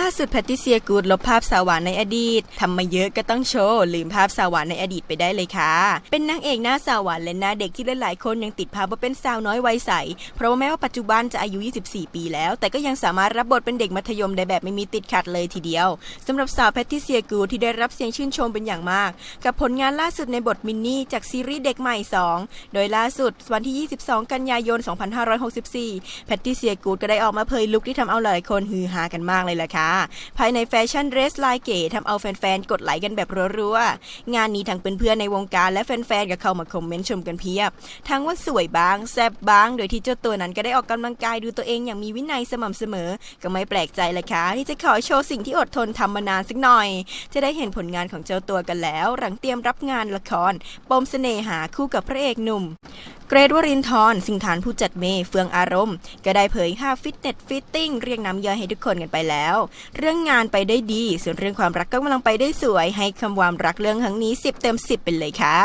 ล่าสุดแพตติเซียกูดลบภาพสาวหวานในอดีตทำมาเยอะก็ต้องโชว์ลืมภาพสาวหวานในอดีตไปได้เลยค่ะ เป็นนางเอกหน้าสาวหวานและหน้าเด็กที่หลายๆคนยังติดภาพว่าเป็นสาวน้อยวัยใส เพราะว่าแม้ว่าปัจจุบันจะอายุ 24 ปีแล้ว แต่ก็ยังสามารถรับบทเป็นเด็กมัธยมได้แบบไม่มีติดขัดเลยทีเดียวสำหรับสาวแพตติเซียกูดที่ได้รับเสียงชื่นชมเป็นอย่างมาก กับผลงานล่าสุดในบทมินนี่จากซีรีส์เด็กใหม่ 2 โดยล่าสุดวันที่ 22 กันยายน 2564 แพตติเซียกูดก็ได้ออกมาเผยลุคที่ทำเอาหลายคนฮือฮากันมากเลยล่ะค่ะภายในแฟชั่นเดรสลายเก๋ทำเอาแฟนๆ กดไลค์กันแบบรัวๆ งานนี้ทั้งเพื่อนๆในวงการและแฟนๆ ก็เข้ามาคอมเมนต์ชมกันเพียบ ทั้งว่าสวยบ้าง แซ่บบ้าง โดยที่เจ้าตัวนั้นก็ได้ออกกำลังกายดูตัวเองอย่างมีวินัยสม่ำเสมอ ก็ไม่แปลกใจเลยค่ะ ที่จะขอโชว์สิ่งที่อดทนทำมานานสักหน่อย จะได้เห็นผลงานของเจ้าตัวกันแล้ว หลังเตรียมรับงานละคร ปมเสน่หาคู่กับพระเอกหนุ่ม เกรดวรินทร์สิงฐานผู้จัดเมย์เฟืองอารมณ์ ก็ได้เผยภาพฟิตเนสฟิตติ้งเรียกน้ำย่อยให้ทุกคนกันไปแล้ว เรื่องงานไปได้ดี ส่วนเรื่องความรักก็กำลังไปได้สวย ให้คำความรักเรื่องครั้งนี้ 10 เต็ม 10 เป็นเลยค่ะ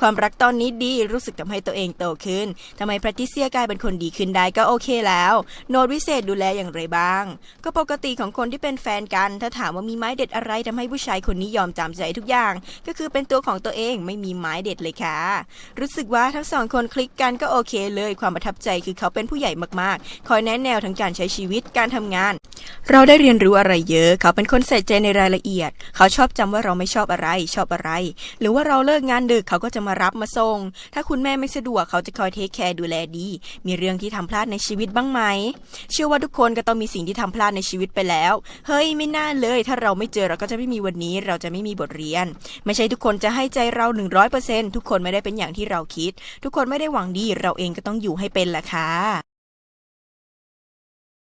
ความรักตอนนี้ดีรู้สึกทำให้ตัวเองโตขึ้นทำไมแพทริเซียกลายเป็นคนดีขึ้นได้ก็โอเคแล้ว โน้ตวิเศษดูแลอย่างไรบ้าง ก็ปกติของคนที่เป็นแฟนกัน ถ้าถามว่ามีไม้เด็ดอะไรทำให้ผู้ชายคนนี้ยอมจำใจทุกอย่าง ก็คือเป็นตัวของตัวเองไม่มีไม้เด็ดเลยค่ะ รู้สึกว่าทั้งสองคนคลิกกันก็โอเคเลย ความประทับใจคือเขาเป็นผู้ใหญ่มากๆ คอยแนะแนวทั้งการใช้ชีวิตการทำงาน เราได้เรียนรู้อะไรเยอะ เขาเป็นคนใส่ใจในรายละเอียด เขาชอบจำว่าเราไม่ชอบอะไร ชอบอะไร หรือว่าเราเลิกงานดึกเขาก็จะมารับมาส่ง ถ้าคุณแม่ไม่สะดวกเขาจะคอยเทคแคร์ดูแลดี มีเรื่องที่ทำพลาดในชีวิตบ้างไหม เชื่อว่าทุกคนก็ต้องมีสิ่งที่ทำพลาดในชีวิตไปแล้ว เฮ้ยไม่น่าเลย ถ้าเราไม่เจอเราก็จะไม่มีวันนี้ เราจะไม่มีบทเรียน ไม่ใช่ทุกคนจะให้ใจเรา100%ทุกคนไม่ได้เป็นอย่างที่เราคิด ทุกคนไม่ได้หวังดี เราเองก็ต้องอยู่ให้เป็นแหละค่ะ